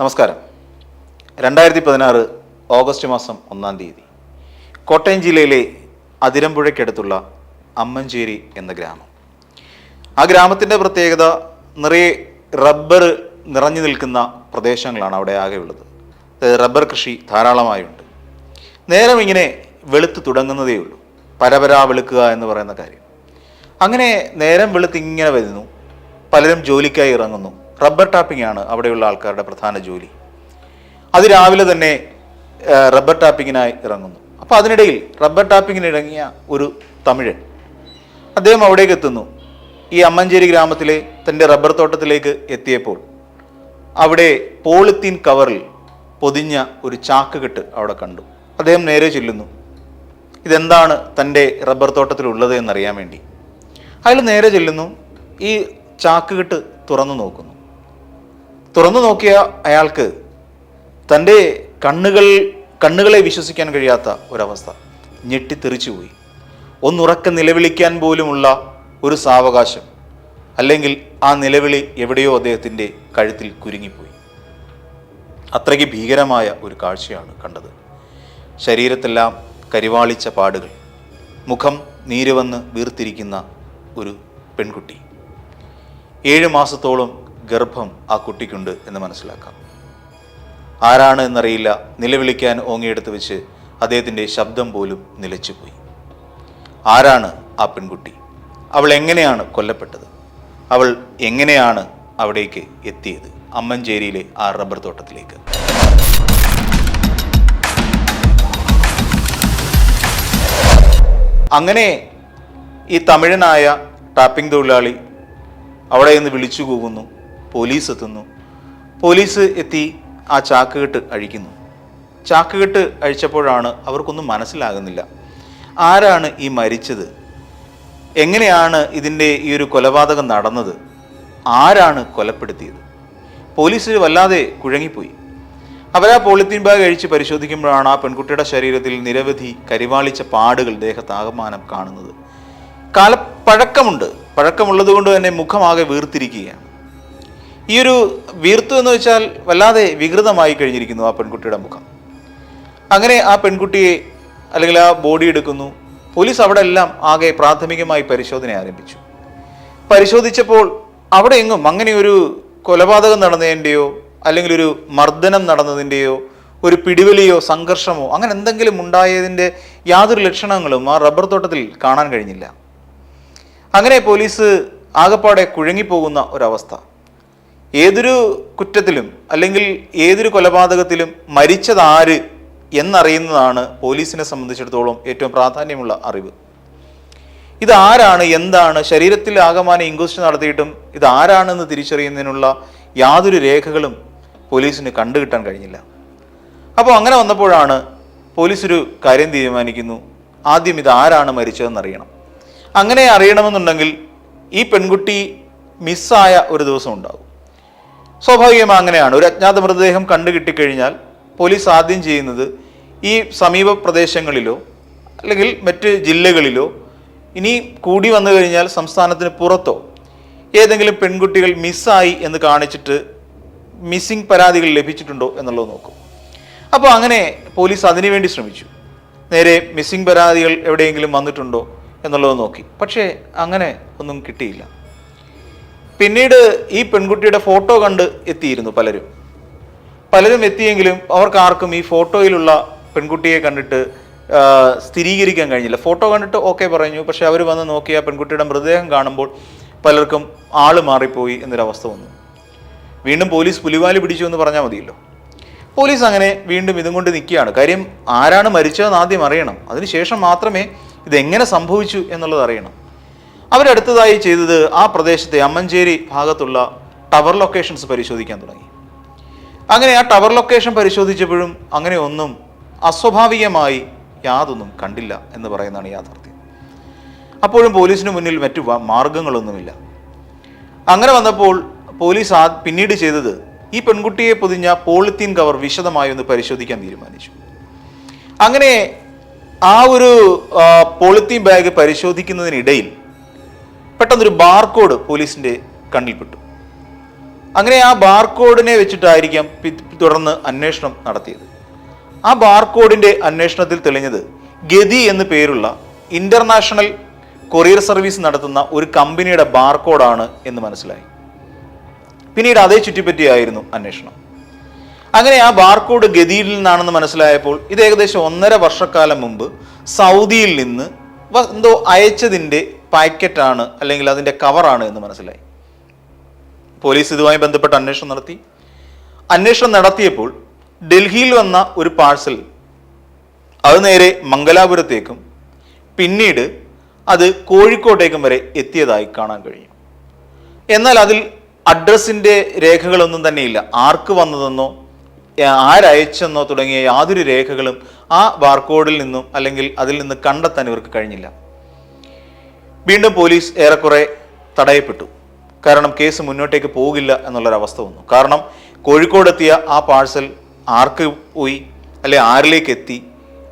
നമസ്കാരം. രണ്ടായിരത്തി പതിനാറ് ഓഗസ്റ്റ് മാസം ഒന്നാം തീയതി. കോട്ടയം ജില്ലയിലെ അതിരമ്പുഴയ്ക്കടുത്തുള്ള അമ്മഞ്ചേരി എന്ന ഗ്രാമം. ആ ഗ്രാമത്തിന്റെ പ്രത്യേകത നിറയെ റബ്ബർ നിറഞ്ഞു നിൽക്കുന്ന പ്രദേശങ്ങളാണ് അവിടെ ആകെയുള്ളത്. റബ്ബർ കൃഷി ധാരാളമായുണ്ട്. നേരം ഇങ്ങനെ വെളുത്ത് തുടങ്ങുന്നതേ ഉള്ളൂ. പരപരാ വെളുക്കുക എന്ന് പറയുന്ന കാര്യം. അങ്ങനെ നേരം വെളുത്ത് ഇങ്ങനെ വരുന്നു. പലരും ജോലിക്കായി ഇറങ്ങുന്നു. റബ്ബർ ടാപ്പിംഗ് ആണ് അവിടെയുള്ള ആൾക്കാരുടെ പ്രധാന ജോലി. അത് രാവിലെ തന്നെ റബ്ബർ ടാപ്പിങ്ങിനായി ഇറങ്ങുന്നു. അപ്പോൾ അതിനിടയിൽ റബ്ബർ ടാപ്പിങ്ങിന് ഇറങ്ങിയ ഒരു തമിഴൻ അദ്ദേഹം അവിടേക്ക് എത്തുന്നു. ഈ അമ്മഞ്ചേരി ഗ്രാമത്തിലെ തന്റെ റബ്ബർ തോട്ടത്തിലേക്ക് എത്തിയപ്പോൾ അവിടെ പോളിത്തീൻ കവറിൽ പൊതിഞ്ഞ ഒരു ചാക്ക് കെട്ട് അവിടെ കണ്ടു. അദ്ദേഹം നേരെ ചെല്ലുന്നു. ഇതെന്താണ് തന്റെ റബ്ബർ തോട്ടത്തിലുള്ളത് എന്നറിയാൻ വേണ്ടി. അയാൾ നേരെ ചെല്ലുന്നു. ഈ ചാക്ക് കെട്ട് തുറന്നു നോക്കുന്നു. തുറന്നു നോക്കിയ അയാൾക്ക് തന്റെ കണ്ണുകൾ കണ്ണുകളെ വിശ്വസിക്കാൻ കഴിയാത്ത ഒരവസ്ഥ. ഞെട്ടിത്തെറിച്ചുപോയി ഒന്നുറക്കം നിലവിളിക്കാൻ പോലുമുള്ള ഒരു സാവകാശം. അല്ലെങ്കിൽ ആ നിലവിളി എവിടെയോ അദ്ദേഹത്തിന്റെ കഴുത്തിൽ കുരുങ്ങിപ്പോയി. അത്രയ്ക്ക് ഭീകരമായ ഒരു കാഴ്ചയാണ് കണ്ടത്. ശരീരത്തെല്ലാം കരിവാളിച്ച പാടുകൾ. മുഖം നീരുവന്ന് വീർത്തിരിക്കുന്ന ഒരു പെൺകുട്ടി. ഏഴ് മാസത്തോളം ഗർഭം ആ കുട്ടിക്കുണ്ട് എന്ന് മനസ്സിലാക്കാം. ആരാണ് എന്നറിയില്ല. നിലവിളിക്കാൻ ഓങ്ങിയെടുത്ത് വെച്ച് അദ്ദേഹത്തിന്റെ ശബ്ദം പോലും നിലച്ചുപോയി. ആരാണ് ആ പെൺകുട്ടി? അവൾ എങ്ങനെയാണ് കൊല്ലപ്പെട്ടത്? അവൾ എങ്ങനെയാണ് അവിടേക്ക് എത്തിയത്? അമ്മഞ്ചേരിയിലെ ആ റബ്ബർ തോട്ടത്തിലേക്ക്. അങ്ങനെ ഈ തമിഴനായ ടാപ്പിംഗ് തൊഴിലാളി അവിടെ നിന്ന് വിളിച്ചു കൂവുന്നു പോലീസ് എത്തുന്നു. പോലീസ് എത്തി ആ ചാക്കുകെട്ട് അഴിക്കുന്നു. ചാക്കുകെട്ട് അഴിച്ചപ്പോഴാണ് അവർക്കൊന്നും മനസ്സിലാകുന്നില്ല. ആരാണ് ഈ മരിച്ചത്? എങ്ങനെയാണ് ഇതിന്റെ ഈ ഒരു കൊലപാതകം നടന്നത്? ആരാണ് കൊലപ്പെടുത്തിയത്? പോലീസ് വല്ലാതെ കുഴങ്ങിപ്പോയി. അവരാ പോളിത്തീൻ ബാഗ് അഴിച്ച് പരിശോധിക്കുമ്പോഴാണ് ആ പെൺകുട്ടിയുടെ ശരീരത്തിൽ നിരവധി കരിവാളിച്ച പാടുകൾ ദേഹത്താകമാനം കാണുന്നത്. കാല പഴക്കമുണ്ട്. പഴക്കമുള്ളത് കൊണ്ട് തന്നെ മുഖമാകെ വീർത്തിരിക്കുകയാണ്. ഈ ഒരു വീർത്തു എന്ന് വെച്ചാൽ വല്ലാതെ വികൃതമായി കഴിഞ്ഞിരിക്കുന്നു ആ പെൺകുട്ടിയുടെ മുഖം. അങ്ങനെ ആ പെൺകുട്ടിയെ അല്ലെങ്കിൽ ആ ബോഡി എടുക്കുന്നു. പോലീസ് അവിടെ എല്ലാം ആകെ പ്രാഥമികമായി പരിശോധന ആരംഭിച്ചു. പരിശോധിച്ചപ്പോൾ അവിടെ എങ്ങും അങ്ങനെ ഒരു കൊലപാതകം നടന്നതിന്റെയോ അല്ലെങ്കിൽ ഒരു മർദ്ദനം നടന്നതിന്റെയോ ഒരു പിടിവലിയോ സംഘർഷമോ അങ്ങനെ എന്തെങ്കിലും ഉണ്ടായതിന്റെ യാതൊരു ലക്ഷണങ്ങളും ആ റബ്ബർ തോട്ടത്തിൽ കാണാൻ കഴിഞ്ഞില്ല. അങ്ങനെ പോലീസ് ആകപ്പാടെ കുഴങ്ങിപ്പോകുന്ന ഒരവസ്ഥ. ഏതൊരു കുറ്റത്തിലും അല്ലെങ്കിൽ ഏതൊരു കൊലപാതകത്തിലും മരിച്ചതാര് എന്നറിയുന്നതാണ് പോലീസിനെ സംബന്ധിച്ചിടത്തോളം ഏറ്റവും പ്രാധാന്യമുള്ള അറിവ്. ഇത് ആരാണ് എന്താണ് ശരീരത്തിൽ ആകമാനം ഇൻക്വസ്റ്റ് നടത്തിയിട്ടും ഇത് ആരാണെന്ന് തിരിച്ചറിയുന്നതിനുള്ള യാതൊരു രേഖകളും പോലീസിന് കണ്ടുകിട്ടാൻ കഴിഞ്ഞില്ല. അപ്പോൾ അങ്ങനെ വന്നപ്പോഴാണ് പോലീസ് ഒരു കാര്യം തീരുമാനിക്കുന്നു. ആദ്യം ഇത് ആരാണ് മരിച്ചതെന്ന് അറിയണം അങ്ങനെ അറിയണമെന്നുണ്ടെങ്കിൽ ഈ പെൺകുട്ടി മിസ്സായ ഒരു ദിവസം ഉണ്ടാകും. സ്വാഭാവികമായി അങ്ങനെയാണ്. ഒരു അജ്ഞാത മൃതദേഹം കണ്ടു കിട്ടിക്കഴിഞ്ഞാൽ പോലീസ് ആദ്യം ചെയ്യുന്നത് ഈ സമീപ പ്രദേശങ്ങളിലോ അല്ലെങ്കിൽ മറ്റ് ജില്ലകളിലോ ഇനി കൂടി വന്നു കഴിഞ്ഞാൽ സംസ്ഥാനത്തിന് പുറത്തോ ഏതെങ്കിലും പെൺകുട്ടികൾ മിസ്സായി എന്ന് കാണിച്ചിട്ട് മിസ്സിംഗ് പരാതികൾ ലഭിച്ചിട്ടുണ്ടോ എന്നുള്ളത് നോക്കും. അപ്പോൾ അങ്ങനെ പോലീസ് അതിനുവേണ്ടി ശ്രമിച്ചു. നേരെ മിസ്സിംഗ് പരാതികൾ എവിടെയെങ്കിലും വന്നിട്ടുണ്ടോ എന്നുള്ളത് നോക്കി. പക്ഷേ അങ്ങനെ ഒന്നും കിട്ടിയില്ല. പിന്നീട് ഈ പെൺകുട്ടിയുടെ ഫോട്ടോ കണ്ട് എത്തിയിരുന്നു പലരും. പലരും എത്തിയെങ്കിലും അവർക്ക് ആർക്കും ഈ ഫോട്ടോയിലുള്ള പെൺകുട്ടിയെ കണ്ടിട്ട് സ്ഥിരീകരിക്കാൻ കഴിഞ്ഞില്ല. ഫോട്ടോ കണ്ടിട്ട് ഓക്കെ പറഞ്ഞു. പക്ഷെ അവർ വന്ന് നോക്കിയ പെൺകുട്ടിയുടെ മൃതദേഹം കാണുമ്പോൾ പലർക്കും ആൾ മാറിപ്പോയി എന്നൊരവസ്ഥ വന്നു. വീണ്ടും പോലീസ് പുലിവാലി പിടിച്ചു എന്ന് പറഞ്ഞാൽ മതിയല്ലോ. പോലീസ് അങ്ങനെ വീണ്ടും ഇതും കൊണ്ട് നിൽക്കുകയാണ്. കാര്യം ആരാണ് മരിച്ചതെന്ന് ആദ്യം അറിയണം. അതിനുശേഷം മാത്രമേ ഇതെങ്ങനെ സംഭവിച്ചു എന്നുള്ളത് അറിയണം. അവരടുത്തതായി ചെയ്തത് ആ പ്രദേശത്തെ അമ്മഞ്ചേരി ഭാഗത്തുള്ള ടവർ ലൊക്കേഷൻസ് പരിശോധിക്കാൻ തുടങ്ങി. അങ്ങനെ ആ ടവർ ലൊക്കേഷൻ പരിശോധിച്ചപ്പോഴും അങ്ങനെ ഒന്നും അസ്വാഭാവികമായി യാതൊന്നും കണ്ടില്ല എന്ന് പറയുന്നതാണ് യാഥാർത്ഥ്യം. അപ്പോഴും പോലീസിന് മുന്നിൽ മറ്റു മാർഗങ്ങളൊന്നുമില്ല. അങ്ങനെ വന്നപ്പോൾ പോലീസ് ആ പിന്നീട് ചെയ്തത് ഈ പെൺകുട്ടിയെ പൊതിഞ്ഞ പോളിത്തീൻ കവർ വിശദമായി ഒന്ന് പരിശോധിക്കാൻ തീരുമാനിച്ചു. അങ്ങനെ ആ ഒരു പോളിത്തീൻ ബാഗ് പരിശോധിക്കുന്നതിനിടയിൽ പെട്ടെന്നൊരു ബാർകോഡ് പോലീസിന്റെ കണ്ണിൽപ്പെട്ടു. അങ്ങനെ ആ ബാർകോഡിനെ വെച്ചിട്ടായിരിക്കാം തുടർന്ന് അന്വേഷണം നടത്തിയത്. ആ ബാർകോഡിന്റെ അന്വേഷണത്തിൽ തെളിഞ്ഞത് ഗതി എന്ന് പേരുള്ള ഇന്റർനാഷണൽ കൊറിയർ സർവീസ് നടത്തുന്ന ഒരു കമ്പനിയുടെ ബാർകോഡാണ് എന്ന് മനസ്സിലായി. പിന്നീട് അതേ ചുറ്റിപ്പറ്റിയായിരുന്നു അന്വേഷണം. അങ്ങനെ ആ ബാർകോഡ് ഗതിയിൽ നിന്നാണെന്ന് മനസ്സിലായപ്പോൾ ഇത് ഏകദേശം ഒന്നര വർഷക്കാലം മുമ്പ് സൗദിയിൽ നിന്ന് എന്തോ അയച്ചതിന്റെ പാക്കറ്റാണ് അല്ലെങ്കിൽ അതിന്റെ കവറാണ് എന്ന് മനസ്സിലായി. പോലീസ് ഇതുമായി ബന്ധപ്പെട്ട് അന്വേഷണം നടത്തി. അന്വേഷണം നടത്തിയപ്പോൾ ഡൽഹിയിൽ വന്ന ഒരു പാഴ്സൽ അത് നേരെ മംഗലാപുരത്തേക്കും പിന്നീട് അത് കോഴിക്കോട്ടേക്കും വരെ എത്തിയതായി കാണാൻ കഴിയും. എന്നാൽ അതിൽ അഡ്രസ്സിന്റെ രേഖകളൊന്നും തന്നെയില്ല. ആർക്ക് വന്നതെന്നോ ആരയച്ചെന്നോ തുടങ്ങിയ യാതൊരു രേഖകളും ആ ബാർകോഡിൽ നിന്നും അല്ലെങ്കിൽ അതിൽ നിന്ന് കണ്ടെത്താൻ ഇവർക്ക് കഴിഞ്ഞില്ല. വീണ്ടും പോലീസ് ഏറെക്കുറെ തടയപ്പെട്ടു. കാരണം കേസ് മുന്നോട്ടേക്ക് പോകില്ല എന്നുള്ളൊരവസ്ഥ വന്നു. കാരണം കോഴിക്കോടെത്തിയ ആ പാഴ്സൽ ആർക്ക് പോയി അല്ലെ ആരിലേക്ക് എത്തി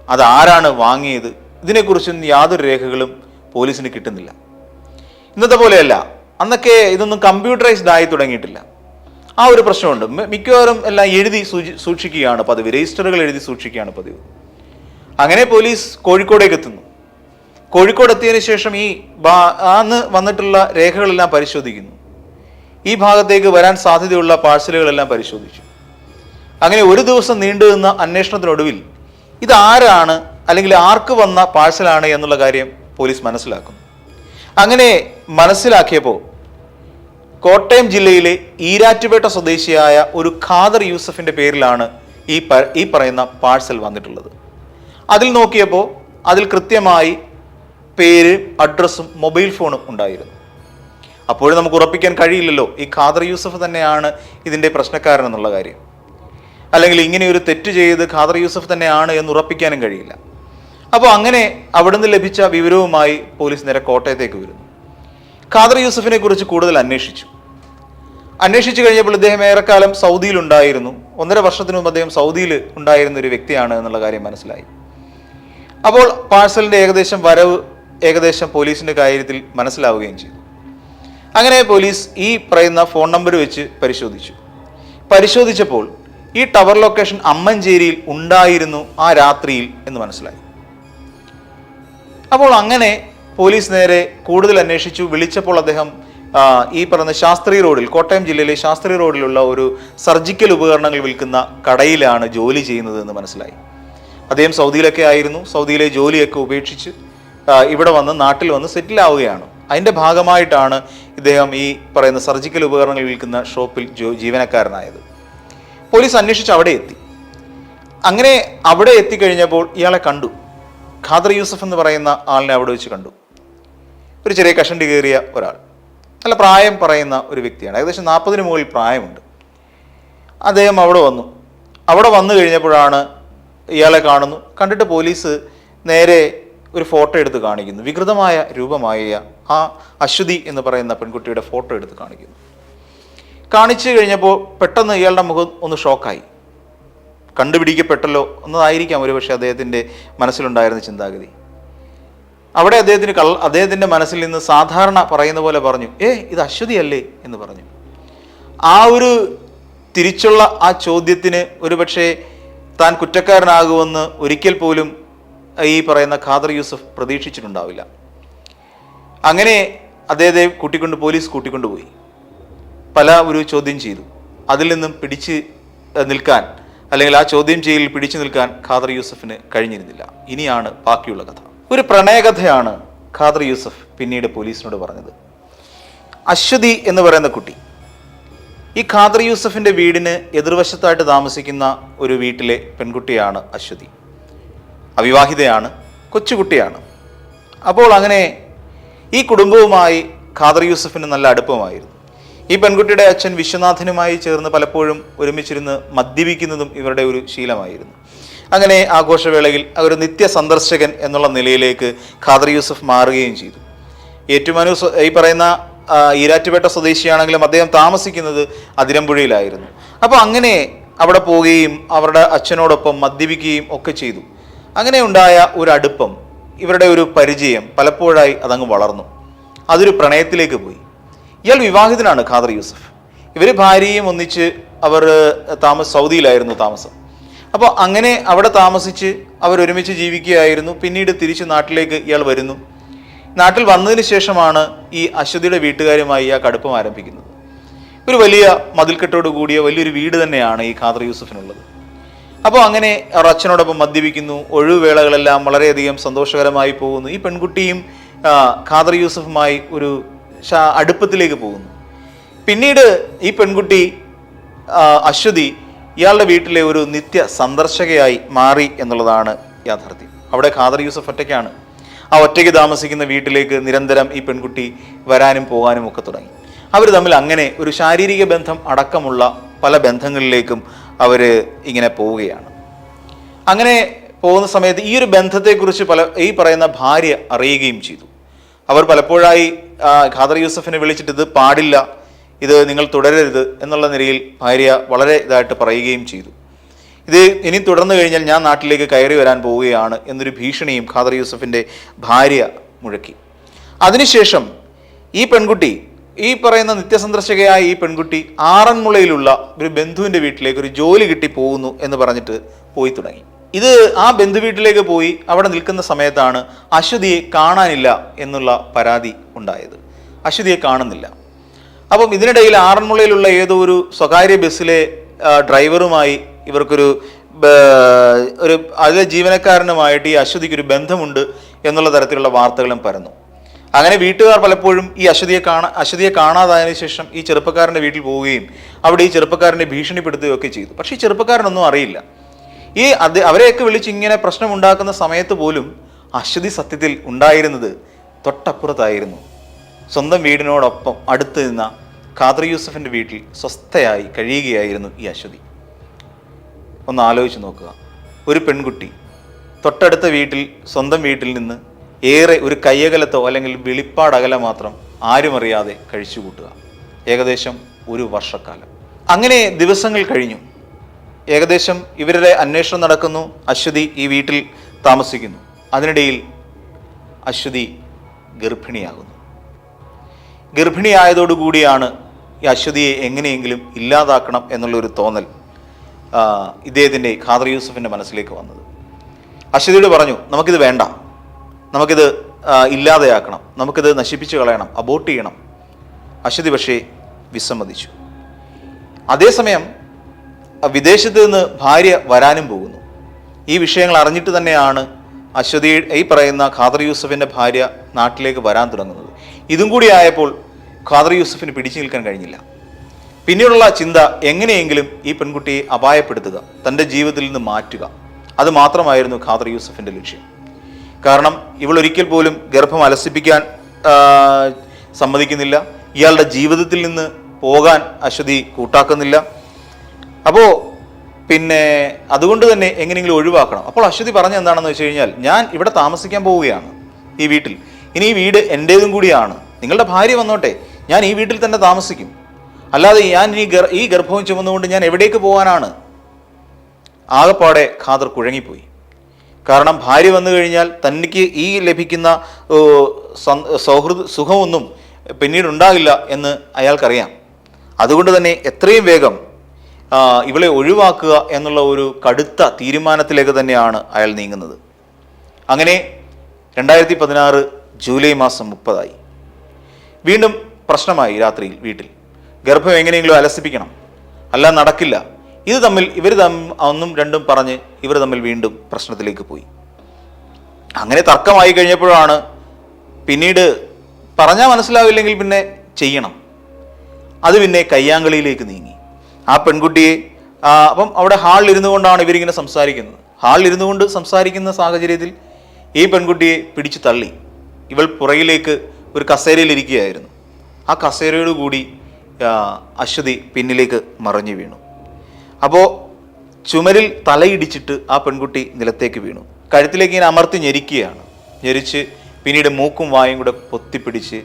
അത് ആരാണ് വാങ്ങിയത് ഇതിനെക്കുറിച്ചൊന്നും യാതൊരു രേഖകളും പോലീസിന് കിട്ടുന്നില്ല. ഇന്നത്തെ പോലെയല്ല. അന്നൊക്കെ ഇതൊന്നും കമ്പ്യൂട്ടറൈസ്ഡ് ആയി തുടങ്ങിയിട്ടില്ല. ആ ഒരു പ്രശ്നമുണ്ട്. മിക്കവാറും എല്ലാം എഴുതി സൂക്ഷിക്കുകയാണ് പതിവ്. രജിസ്റ്ററുകൾ എഴുതി സൂക്ഷിക്കുകയാണ് പതിവ്. അങ്ങനെ പോലീസ് കോഴിക്കോടേക്ക് എത്തുന്നു കോഴിക്കോട് എത്തിയതിനു ശേഷം ഈ അന്ന് വന്നിട്ടുള്ള രേഖകളെല്ലാം പരിശോധിക്കുന്നു. ഈ ഭാഗത്തേക്ക് വരാൻ സാധ്യതയുള്ള പാഴ്സലുകളെല്ലാം പരിശോധിച്ചു. അങ്ങനെ ഒരു ദിവസം നീണ്ടു നിന്ന അന്വേഷണത്തിനൊടുവിൽ ഇതാരാണ് അല്ലെങ്കിൽ ആർക്ക് വന്ന പാഴ്സലാണ് എന്നുള്ള കാര്യം പോലീസ് മനസ്സിലാക്കുന്നു. അങ്ങനെ മനസ്സിലാക്കിയപ്പോൾ കോട്ടയം ജില്ലയിലെ ഈരാറ്റുപേട്ട സ്വദേശിയായ ഒരു ഖാദർ യൂസഫിന്റെ പേരിലാണ് ഈ ഈ പറയുന്ന പാഴ്സൽ വന്നിട്ടുള്ളത്. അതിൽ നോക്കിയപ്പോൾ അതിൽ കൃത്യമായി പേര് അഡ്രസ്സും മൊബൈൽ ഫോണും ഉണ്ടായിരുന്നു. അപ്പോഴും നമുക്ക് ഉറപ്പിക്കാൻ കഴിയില്ലല്ലോ ഈ ഖാദർ യൂസഫ് തന്നെയാണ് ഇതിന്റെ പ്രശ്നക്കാരൻ എന്നുള്ള കാര്യം. അല്ലെങ്കിൽ ഇങ്ങനെ ഒരു തെറ്റ് ചെയ്ത് ഖാദർ യൂസഫ് തന്നെയാണ് എന്ന് ഉറപ്പിക്കാനും കഴിയില്ല. അപ്പോൾ അങ്ങനെ അവിടുന്ന് ലഭിച്ച വിവരവുമായി പോലീസ് നേരെ കോട്ടയത്തേക്ക് വരുന്നു. ഖാദർ യൂസഫിനെ കുറിച്ച് കൂടുതൽ അന്വേഷിച്ചു. അന്വേഷിച്ചു കഴിഞ്ഞപ്പോൾ ഇദ്ദേഹം ഏറെക്കാലം സൗദിയിലുണ്ടായിരുന്നു ഒന്നര വർഷത്തിനു മുമ്പ് അദ്ദേഹം സൗദിയിൽ ഉണ്ടായിരുന്ന ഒരു വ്യക്തിയാണ് എന്നുള്ള കാര്യം മനസ്സിലായി. അപ്പോൾ പാഴ്സലിന്റെ ഏകദേശം വരവ് ഏകദേശം പോലീസിന്റെ കാര്യത്തിൽ മനസ്സിലാവുകയും ചെയ്തു. അങ്ങനെ പോലീസ് ഈ പറയുന്ന ഫോൺ നമ്പർ വെച്ച് പരിശോധിച്ചു. പരിശോധിച്ചപ്പോൾ ഈ ടവർ ലൊക്കേഷൻ അമ്മഞ്ചേരിയിൽ ഉണ്ടായിരുന്നു ആ രാത്രിയിൽ എന്ന് മനസ്സിലായി. അപ്പോൾ അങ്ങനെ പോലീസ് നേരെ കൂടുതൽ അന്വേഷിച്ചു. വിളിച്ചപ്പോൾ അദ്ദേഹം ഈ പറയുന്ന ശാസ്ത്രി റോഡിൽ കോട്ടയം ജില്ലയിലെ ശാസ്ത്രി റോഡിലുള്ള ഒരു സർജിക്കൽ ഉപകരണങ്ങൾ വിൽക്കുന്ന കടയിലാണ് ജോലി ചെയ്യുന്നത് എന്ന് മനസ്സിലായി. അദ്ദേഹം സൗദിയിലൊക്കെ ആയിരുന്നു. സൗദിയിലെ ജോലിയൊക്കെ ഉപേക്ഷിച്ച് ഇവിടെ വന്ന് നാട്ടിൽ വന്ന് സെറ്റിൽ ആവുകയാണ്. അതിന്റെ ഭാഗമായിട്ടാണ് ഇദ്ദേഹം ഈ പറയുന്ന സർജിക്കൽ ഉപകരണങ്ങൾ വിൽക്കുന്ന ഷോപ്പിൽ ജീവനക്കാരനായത്. പോലീസ് അന്വേഷിച്ച് അവിടെ എത്തി. അങ്ങനെ അവിടെ എത്തിക്കഴിഞ്ഞപ്പോൾ ഇയാളെ കണ്ടു. ഖാദർ യൂസഫ് എന്ന് പറയുന്ന ആളിനെ അവിടെ വെച്ച് കണ്ടു. ഒരു ചെറിയ കഷണ്ടി കയറിയ ഒരാൾ. നല്ല പ്രായം പറയുന്ന ഒരു വ്യക്തിയാണ്. ഏകദേശം നാൽപ്പതിന് മുകളിൽ പ്രായമുണ്ട്. അദ്ദേഹം അവിടെ വന്നു. അവിടെ വന്നു കഴിഞ്ഞപ്പോഴാണ് ഇയാളെ കാണുന്നു. കണ്ടിട്ട് പോലീസ് നേരെ ഒരു ഫോട്ടോ എടുത്ത് കാണിക്കുന്നു. വികൃതമായ രൂപമായ ആ അശ്വതി എന്ന് പറയുന്ന പെൺകുട്ടിയുടെ ഫോട്ടോ എടുത്ത് കാണിക്കുന്നു. കാണിച്ചു കഴിഞ്ഞപ്പോൾ പെട്ടെന്ന് ഇയാളുടെ മുഖം ഒന്ന് ഷോക്കായി. കണ്ടുപിടിക്കപ്പെട്ടല്ലോ എന്നതായിരിക്കാം ഒരുപക്ഷെ അദ്ദേഹത്തിന്റെ മനസ്സിലുണ്ടായിരുന്ന ചിന്താഗതി. അവിടെ അദ്ദേഹത്തിന് കള്ള അദ്ദേഹത്തിന്റെ മനസ്സിൽ നിന്ന് സാധാരണ പറയുന്ന പോലെ പറഞ്ഞു ഏ ഇത് അശ്വതിയല്ലേ? എന്ന് പറഞ്ഞു. ആ ഒരു തിരിച്ചുള്ള ആ ചോദ്യത്തിന് ഒരുപക്ഷെ താൻ കുറ്റക്കാരനാകുമെന്ന് ഒരിക്കൽ പോലും ഈ പറയുന്ന ഖാദർ യൂസഫ് പ്രതീക്ഷിച്ചിട്ടുണ്ടാവില്ല. അങ്ങനെ അദ്ദേഹത്തെ കൂട്ടിക്കൊണ്ട് പോലീസ് കൂട്ടിക്കൊണ്ടുപോയി പല ഒരു ചോദ്യം ചെയ്തു. അതിൽ നിന്നും പിടിച്ച് നിൽക്കാൻ അല്ലെങ്കിൽ ആ ചോദ്യം ചെയ്യലിൽ പിടിച്ചു നിൽക്കാൻ ഖാദർ യൂസഫിന് കഴിഞ്ഞിരുന്നില്ല. ഇനിയാണ് ബാക്കിയുള്ള കഥ. ഒരു പ്രണയകഥയാണ് ഖാദർ യൂസഫ് പിന്നീട് പോലീസിനോട് പറഞ്ഞത്. അശ്വതി എന്ന് പറയുന്ന കുട്ടി ഈ ഖാദർ യൂസഫിന്റെ വീടിന് എതിർവശത്തായിട്ട് താമസിക്കുന്ന ഒരു വീട്ടിലെ പെൺകുട്ടിയാണ് അശ്വതി. അവിവാഹിതയാണ് കൊച്ചുകുട്ടിയാണ്. അപ്പോൾ അങ്ങനെ ഈ കുടുംബവുമായി ഖാദർ യൂസഫിന് നല്ല അടുപ്പമായിരുന്നു. ഈ പെൺകുട്ടിയുടെ അച്ഛൻ വിശ്വനാഥനുമായി ചേർന്ന് പലപ്പോഴും ഒരുമിച്ചിരുന്ന് മദ്യപിക്കുന്നതും ഇവരുടെ ഒരു ശീലമായിരുന്നു. അങ്ങനെ ആഘോഷവേളയിൽ അവർ നിത്യ സന്ദർശകൻ എന്നുള്ള നിലയിലേക്ക് ഖാദർ യൂസഫ് മാറുകയും ചെയ്തു. ഏറ്റുമാനൂർ ഈ പറയുന്ന ഈരാറ്റുപേട്ട സ്വദേശിയാണെങ്കിലും അദ്ദേഹം താമസിക്കുന്നത് അതിരമ്പുഴയിലായിരുന്നു. അപ്പോൾ അങ്ങനെ അവിടെ പോവുകയും അവരുടെ അച്ഛനോടൊപ്പം മദ്യപിക്കുകയും ഒക്കെ ചെയ്തു. അങ്ങനെ ഉണ്ടായ ഒരു അടുപ്പം ഇവരുടെ ഒരു പരിചയം പലപ്പോഴായി അതങ്ങ് വളർന്നു. അതൊരു പ്രണയത്തിലേക്ക് പോയി. ഇയാൾ വിവാഹിതനാണ് ഖാദർ യൂസഫ്. ഇവർ ഭാര്യയും ഒന്നിച്ച് അവർ താമസ സൗദിയിലായിരുന്നു താമസം. അപ്പോൾ അങ്ങനെ അവിടെ താമസിച്ച് അവർ ഒരുമിച്ച് ജീവിക്കുകയായിരുന്നു. പിന്നീട് തിരിച്ച് നാട്ടിലേക്ക് ഇയാൾ വരുന്നു. നാട്ടിൽ വന്നതിന് ശേഷമാണ് ഈ അശ്വതിയുടെ വീട്ടുകാരുമായി ഇയാൾക്ക് അടുപ്പം ആരംഭിക്കുന്നത്. ഒരു വലിയ മതിൽക്കെട്ടോട് കൂടിയ വലിയൊരു വീട് തന്നെയാണ് ഈ ഖാദർ യൂസഫിനുള്ളത്. അപ്പോൾ അങ്ങനെ അച്ഛനോടൊപ്പം മദ്യപിക്കുന്നു ഒഴിവുവേളകളെല്ലാം വളരെയധികം സന്തോഷകരമായി പോകുന്നു. ഈ പെൺകുട്ടിയും ഖാദർ യൂസഫുമായി ഒരു അടുപ്പത്തിലേക്ക് പോകുന്നു. പിന്നീട് ഈ പെൺകുട്ടി അശ്വതി ഇയാളുടെ വീട്ടിലെ ഒരു നിത്യ സന്ദർശകയായി മാറി എന്നുള്ളതാണ് യാഥാർത്ഥ്യം. അവിടെ ഖാദർ യൂസഫ് ഒറ്റയ്ക്കാണ്. ആ ഒറ്റയ്ക്ക് താമസിക്കുന്ന വീട്ടിലേക്ക് നിരന്തരം ഈ പെൺകുട്ടി വരാനും പോകാനും ഒക്കെ തുടങ്ങി. അവർ തമ്മിൽ അങ്ങനെ ഒരു ശാരീരിക ബന്ധം അടക്കമുള്ള പല ബന്ധങ്ങളിലേക്കും അവർ ഇങ്ങനെ പോവുകയാണ്. അങ്ങനെ പോകുന്ന സമയത്ത് ഈ ഒരു ബന്ധത്തെക്കുറിച്ച് പല ഈ പറയുന്ന ഭാര്യ അറിയുകയും ചെയ്തു. അവർ പലപ്പോഴായി ഖാദർ യൂസഫിനെ വിളിച്ചിട്ട് ഇത് പാടില്ല ഇത് നിങ്ങൾ തുടരരുത് എന്നുള്ള നിലയിൽ ഭാര്യ വളരെ ഇതായിട്ട് പറയുകയും ചെയ്തു. ഇത് ഇനി തുടർന്നു കഴിഞ്ഞാൽ ഞാൻ നാട്ടിലേക്ക് കയറി വരാൻ പോവുകയാണ് എന്നൊരു ഭീഷണിയും ഖാദർ യൂസഫിന്റെ ഭാര്യ മുഴക്കി. അതിനുശേഷം ഈ പെൺകുട്ടി ഈ പറയുന്ന നിത്യസന്ദർശകയായ ഈ പെൺകുട്ടി ആറന്മുളയിലുള്ള ഒരു ബന്ധുവിന്റെ വീട്ടിലേക്ക് ഒരു ജോലി കിട്ടി പോകുന്നു എന്ന് പറഞ്ഞിട്ട് പോയി തുടങ്ങി. ഇത് ആ ബന്ധു വീട്ടിലേക്ക് പോയി അവിടെ നിൽക്കുന്ന സമയത്താണ് അശ്വതിയെ കാണാനില്ല എന്നുള്ള പരാതി ഉണ്ടായത്. അശ്വതിയെ കാണുന്നില്ല. അപ്പം ഇതിനിടയിൽ ആറന്മുളയിലുള്ള ഏതോ ഒരു സ്വകാര്യ ബസ്സിലെ ഡ്രൈവറുമായി ഇവർക്കൊരു ഒരു അതിലെ ജീവനക്കാരനുമായിട്ട് ഈ അശ്വതിക്ക് ഒരു ബന്ധമുണ്ട് എന്നുള്ള തരത്തിലുള്ള വാർത്തകളും പരന്നു. അങ്ങനെ വീട്ടുകാർ പലപ്പോഴും ഈ അശ്വതിയെ കാണാ അശ്വതിയെ കാണാതായതിനു ശേഷം ഈ ചെറുപ്പക്കാരന്റെ വീട്ടിൽ പോവുകയും അവിടെ ഈ ചെറുപ്പക്കാരനെ ഭീഷണിപ്പെടുത്തുകയൊക്കെ ചെയ്തു. പക്ഷേ ഈ ചെറുപ്പക്കാരനൊന്നും അറിയില്ല. ഈ അത് അവരെയൊക്കെ വിളിച്ച് ഇങ്ങനെ പ്രശ്നമുണ്ടാക്കുന്ന സമയത്ത് പോലും അശ്വതി സത്യത്തിൽ ഉണ്ടായിരുന്നത് തൊട്ടപ്പുറത്തായിരുന്നു. സ്വന്തം വീടിനോടൊപ്പം അടുത്ത് നിന്ന ഖാദർ യൂസഫിന്റെ വീട്ടിൽ സ്വസ്ഥയായി കഴിയുകയായിരുന്നു ഈ അശ്വതി. ഒന്ന് ആലോചിച്ച് നോക്കുക. ഒരു പെൺകുട്ടി തൊട്ടടുത്ത വീട്ടിൽ സ്വന്തം വീട്ടിൽ നിന്ന് ഏറെ ഒരു കയ്യകലത്തോ അല്ലെങ്കിൽ വെളിപ്പാടകല മാത്രം ആരും അറിയാതെ കഴിച്ചുകൂട്ടുക ഏകദേശം ഒരു വർഷക്കാലം. അങ്ങനെ ദിവസങ്ങൾ കഴിഞ്ഞു. ഏകദേശം ഇവരുടെ അന്വേഷണം നടക്കുന്നു. അശ്വതി ഈ വീട്ടിൽ താമസിക്കുന്നു. അതിനിടയിൽ അശ്വതി ഗർഭിണിയാകുന്നു. ഗർഭിണിയായതോടുകൂടിയാണ് ഈ അശ്വതിയെ എങ്ങനെയെങ്കിലും ഇല്ലാതാക്കണം എന്നുള്ളൊരു തോന്നൽ ഇദ്ദേഹത്തിന്റെ ഖാദർ യൂസഫിന്റെ മനസ്സിലേക്ക് വന്നത്. അശ്വതിയോട് പറഞ്ഞു നമുക്കിത് വേണ്ട. നമുക്കിത് ഇല്ലാതെയാക്കണം. നമുക്കിത് നശിപ്പിച്ച് കളയണം. അബോട്ട് ചെയ്യണം. അശ്വതി പക്ഷേ വിസമ്മതിച്ചു. അതേസമയം വിദേശത്ത് നിന്ന് ഭാര്യ വരാനും പോകുന്നു. ഈ വിഷയങ്ങൾ അറിഞ്ഞിട്ട് തന്നെയാണ് അശ്വതി ഈ പറയുന്ന ഖാദർ യൂസഫിന്റെ ഭാര്യ നാട്ടിലേക്ക് വരാൻ തുടങ്ങുന്നത്. ഇതും കൂടി ആയപ്പോൾ ഖാദർ യൂസഫിന് പിടിച്ചു നിൽക്കാൻ കഴിഞ്ഞില്ല. പിന്നീടുള്ള ചിന്ത എങ്ങനെയെങ്കിലും ഈ പെൺകുട്ടിയെ അപായപ്പെടുത്തുക തന്റെ ജീവിതത്തിൽ നിന്ന് മാറ്റുക. അത് മാത്രമായിരുന്നു ഖാദർ യൂസഫിന്റെ ലക്ഷ്യം. കാരണം ഇവൾ ഒരിക്കൽ പോലും ഗർഭം അലസിപ്പിക്കാൻ സമ്മതിക്കുന്നില്ല. ഇയാളുടെ ജീവിതത്തിൽ നിന്ന് പോകാൻ അശ്വതി കൂട്ടാക്കുന്നില്ല. അപ്പോൾ പിന്നെ അതുകൊണ്ട് തന്നെ എങ്ങനെയെങ്കിലും ഒഴിവാക്കണം. അപ്പോൾ അശ്വതി പറഞ്ഞ എന്താണെന്ന് വെച്ച് കഴിഞ്ഞാൽ ഞാൻ ഇവിടെ താമസിക്കാൻ പോവുകയാണ് ഈ വീട്ടിൽ. ഇനി ഈ വീട് എന്റേതും കൂടിയാണ്. നിങ്ങളുടെ ഭാര്യ വന്നോട്ടെ ഞാൻ ഈ വീട്ടിൽ തന്നെ താമസിക്കും. അല്ലാതെ ഞാൻ ഈ ഗർ ഈ ഗർഭവും ചുമന്നുകൊണ്ട് ഞാൻ എവിടേക്ക് പോകാനാണ്? ആകപ്പാടെ ഖാദർ കുഴങ്ങിപ്പോയി. കാരണം ഭാര്യ വന്നു കഴിഞ്ഞാൽ തനിക്ക് ഈ ലഭിക്കുന്ന സൗഹൃദ സുഖമൊന്നും പിന്നീട് ഉണ്ടാകില്ല എന്ന് അയാൾക്കറിയാം. അതുകൊണ്ട് തന്നെ എത്രയും വേഗം ഇവളെ ഒഴിവാക്കുക എന്നുള്ള ഒരു കടുത്ത തീരുമാനത്തിലേക്ക് തന്നെയാണ് അയാൾ നീങ്ങുന്നത്. അങ്ങനെ രണ്ടായിരത്തി പതിനാറ് ജൂലൈ മാസം മുപ്പതായി. വീണ്ടും പ്രശ്നമായി രാത്രിയിൽ വീട്ടിൽ. ഗർഭം എങ്ങനെയെങ്കിലും അലസിപ്പിക്കണം. അല്ല നടക്കില്ല. ഇത് തമ്മിൽ ഇവർ ഒന്നും രണ്ടും പറഞ്ഞ് ഇവർ തമ്മിൽ വീണ്ടും പ്രശ്നത്തിലേക്ക് പോയി. അങ്ങനെ തർക്കമായി കഴിഞ്ഞപ്പോഴാണ് പിന്നീട് പറഞ്ഞാൽ മനസ്സിലാവില്ലെങ്കിൽ പിന്നെ ചെയ്യണം. അത് പിന്നെ കയ്യാങ്കളിയിലേക്ക് നീങ്ങി. ആ പെൺകുട്ടിയെ അപ്പം അവിടെ ഹാളിൽ ഇരുന്നു കൊണ്ടാണ് ഇവരിങ്ങനെ സംസാരിക്കുന്നത്. ഹാളിൽ ഇരുന്നു കൊണ്ട് സംസാരിക്കുന്ന സാഹചര്യത്തിൽ ഈ പെൺകുട്ടിയെ പിടിച്ചു തള്ളി. ഇവൾ പുറയിലേക്ക് ഒരു കസേരയിലിരിക്കുകയായിരുന്നു ആ കസേരയോടുകൂടി അശ്വതി പിന്നിലേക്ക് മറിഞ്ഞു വീണു. അപ്പോൾ ചുമരിൽ തലയിടിച്ചിട്ട് ആ പെൺകുട്ടി നിലത്തേക്ക് വീണു. കഴുത്തിലേക്ക് ഇങ്ങനെ അമർത്തി ഞെരിക്കുകയാണ് ഞെരിച്ച് പിന്നീട് മൂക്കും വായും കൂടെ പൊത്തിപ്പിടിച്ച്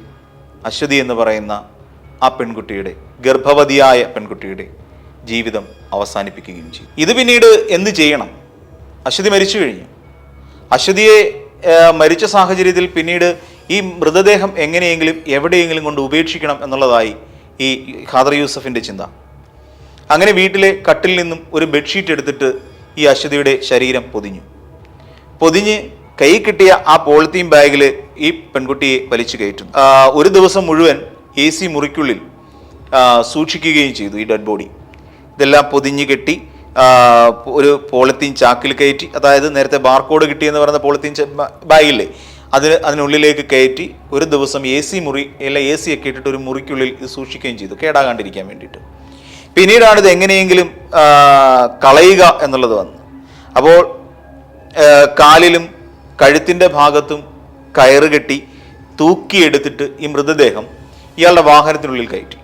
അശ്വതി എന്ന് പറയുന്ന ആ പെൺകുട്ടിയുടെ ഗർഭവതിയായ പെൺകുട്ടിയുടെ ജീവിതം അവസാനിപ്പിക്കുകയും ചെയ്യും ഇത് പിന്നീട് എന്ത് ചെയ്യണം? അശ്വതി മരിച്ചു കഴിഞ്ഞു. അശ്വതിയെ മരിച്ച സാഹചര്യത്തിൽ പിന്നീട് ഈ മൃതദേഹം എങ്ങനെയെങ്കിലും എവിടെയെങ്കിലും കൊണ്ട് ഉപേക്ഷിക്കണം എന്നുള്ളതായി ഈ ഖാദർ യൂസഫിന്റെ ചിന്ത. അങ്ങനെ വീട്ടിലെ കട്ടിൽ നിന്നും ഒരു ബെഡ്ഷീറ്റ് എടുത്തിട്ട് ഈ അശ്വതിയുടെ ശരീരം പൊതിഞ്ഞു. പൊതിഞ്ഞ് കൈ കിട്ടിയ ആ പോളിത്തീൻ ബാഗിൽ ഈ പെൺകുട്ടിയെ വലിച്ചു കയറ്റും ഒരു ദിവസം മുഴുവൻ എ സി മുറിക്കുള്ളിൽ സൂക്ഷിക്കുകയും ചെയ്തു ഈ ഡെഡ് ബോഡി. ഇതെല്ലാം പൊതിഞ്ഞ് കെട്ടി ഒരു പോളിത്തീൻ ചാക്കിൽ കയറ്റി അതായത് നേരത്തെ ബാർകോഡ് കിട്ടിയെന്ന് പറയുന്ന പോളിത്തീൻ ബാഗില്ലേ അതിന് അതിനുള്ളിലേക്ക് കയറ്റി ഒരു ദിവസം എ സി മുറി അല്ല എ സി ഒക്കെ ഇട്ടിട്ട് ഒരു മുറിക്കുള്ളിൽ ഇത് സൂക്ഷിക്കുകയും ചെയ്തു കേടാകാണ്ടിരിക്കാൻ വേണ്ടിയിട്ട്. പിന്നീടാണ് ഇത് എങ്ങനെയെങ്കിലും കളയുക എന്നുള്ളത് വന്നു അപ്പോൾ കാലിലും കഴുത്തിന്റെ ഭാഗത്തും കയറ് കെട്ടി തൂക്കിയെടുത്തിട്ട് ഈ മൃതദേഹം ഇയാളുടെ വാഹനത്തിനുള്ളിൽ കയറ്റി.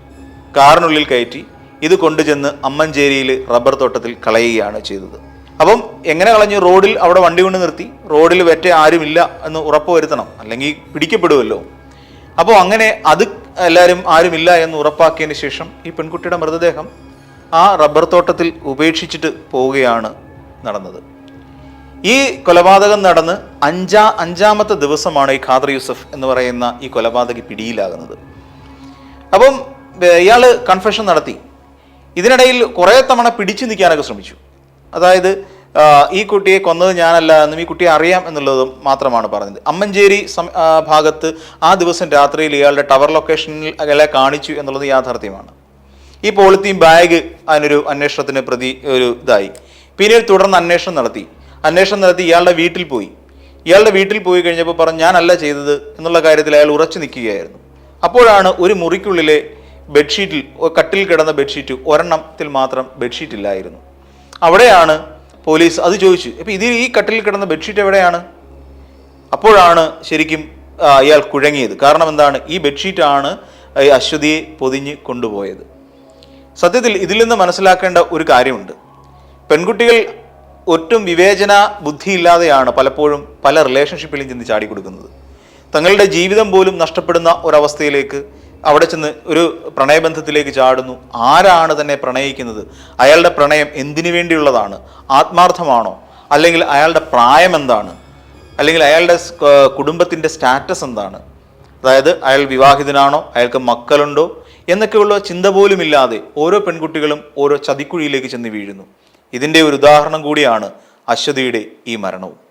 കാറിനുള്ളിൽ കയറ്റി ഇത് കൊണ്ടുചെന്ന് അമ്മഞ്ചേരിയിൽ റബ്ബർ തോട്ടത്തിൽ കളയുകയാണ് ചെയ്തത്. അപ്പം എങ്ങനെ കളഞ്ഞു? റോഡിൽ അവിടെ വണ്ടി കൊണ്ട് നിർത്തി. റോഡിൽ വെറ്റ ആരുമില്ല എന്ന് ഉറപ്പ് വരുത്തണം അല്ലെങ്കിൽ പിടിക്കപ്പെടുമല്ലോ അപ്പോൾ അങ്ങനെ അത് എല്ലാവരും ആരുമില്ല എന്ന് ഉറപ്പാക്കിയതിന് ശേഷം ഈ പെൺകുട്ടിയുടെ മൃതദേഹം ആ റബ്ബർ തോട്ടത്തിൽ ഉപേക്ഷിച്ചിട്ട് പോവുകയാണ് നടന്നത്. ഈ കൊലപാതകം നടന്ന് അഞ്ചാ അഞ്ചാമത്തെ ദിവസമാണ് ഈ ഖാദർ യൂസഫ് എന്ന് പറയുന്ന ഈ കൊലപാതകി പിടിയിലാകുന്നത്. അപ്പം ഇയാൾ കൺഫെഷൻ നടത്തി. ഇതിനിടയിൽ കുറേ തവണ പിടിച്ചു നിൽക്കാനൊക്കെ ശ്രമിച്ചു. അതായത് ഈ കുട്ടിയെ കൊന്നത് ഞാനല്ല എന്നും ഈ കുട്ടിയെ അറിയാം എന്നുള്ളതും മാത്രമാണ് പറഞ്ഞത്. അമ്മഞ്ചേരി ഭാഗത്ത് ആ ദിവസം രാത്രിയിൽ ഇയാളുടെ ടവർ ലൊക്കേഷനിൽ അയാളെ കാണിച്ചു എന്നുള്ളത് യാഥാർത്ഥ്യമാണ്. ഈ പോളിത്തീൻ ബാഗ് അതിനൊരു അന്വേഷണത്തിന് പ്രതി ഒരു ഇതായി. പിന്നീട് തുടർന്ന് അന്വേഷണം നടത്തി. അന്വേഷണം നടത്തി ഇയാളുടെ വീട്ടിൽ പോയി. ഇയാളുടെ വീട്ടിൽ പോയി കഴിഞ്ഞപ്പോൾ പറഞ്ഞു ഞാനല്ല ചെയ്തത് എന്നുള്ള കാര്യത്തിൽ അയാൾ ഉറച്ചു നിൽക്കുകയായിരുന്നു. അപ്പോഴാണ് ഒരു മുറിക്കുള്ളിലെ ബെഡ്ഷീറ്റിൽ കട്ടിൽ കിടന്ന ബെഡ്ഷീറ്റ് ഒരെണ്ണത്തിൽ മാത്രം ബെഡ്ഷീറ്റ് ഇല്ലായിരുന്നു അവിടെയാണ് പോലീസ് അത് ചോദിച്ചു. അപ്പോൾ ഇതിൽ ഈ കട്ടിൽ കിടന്ന ബെഡ്ഷീറ്റ് എവിടെയാണ്? അപ്പോഴാണ് ശരിക്കും അയാൾ കുഴങ്ങിയത്. കാരണം എന്താണ്? ഈ ബെഡ്ഷീറ്റാണ് ഈ അശ്വതിയെ പൊതിഞ്ഞ് കൊണ്ടുപോയത്. സത്യത്തിൽ ഇതിൽ നിന്ന് മനസ്സിലാക്കേണ്ട ഒരു കാര്യമുണ്ട്. പെൺകുട്ടികൾ ഒട്ടും വിവേചന ബുദ്ധിയില്ലാതെയാണ് പലപ്പോഴും പല റിലേഷൻഷിപ്പിലും ചെന്ന് ചാടിക്കൊടുക്കുന്നത്. തങ്ങളുടെ ജീവിതം പോലും നഷ്ടപ്പെടുന്ന ഒരവസ്ഥയിലേക്ക് അവിടെ ചെന്ന് ഒരു പ്രണയബന്ധത്തിലേക്ക് ചാടുന്നു. ആരാണ് തന്നെ പ്രണയിക്കുന്നത്? അയാളുടെ പ്രണയം എന്തിനു വേണ്ടിയുള്ളതാണ്? ആത്മാർത്ഥമാണോ? അല്ലെങ്കിൽ അയാളുടെ പ്രായം എന്താണ്? അല്ലെങ്കിൽ അയാളുടെ കുടുംബത്തിന്റെ സ്റ്റാറ്റസ് എന്താണ്? അതായത് അയാൾ വിവാഹിതനാണോ? അയാൾക്ക് മക്കളുണ്ടോ? എന്നൊക്കെയുള്ള ചിന്ത പോലും ഇല്ലാതെ ഓരോ പെൺകുട്ടികളും ഓരോ ചതിക്കുഴിയിലേക്ക് ചെന്ന് വീഴുന്നു. ഇതിന്റെ ഒരു ഉദാഹരണം കൂടിയാണ് അശ്വതിയുടെ ഈ മരണവും.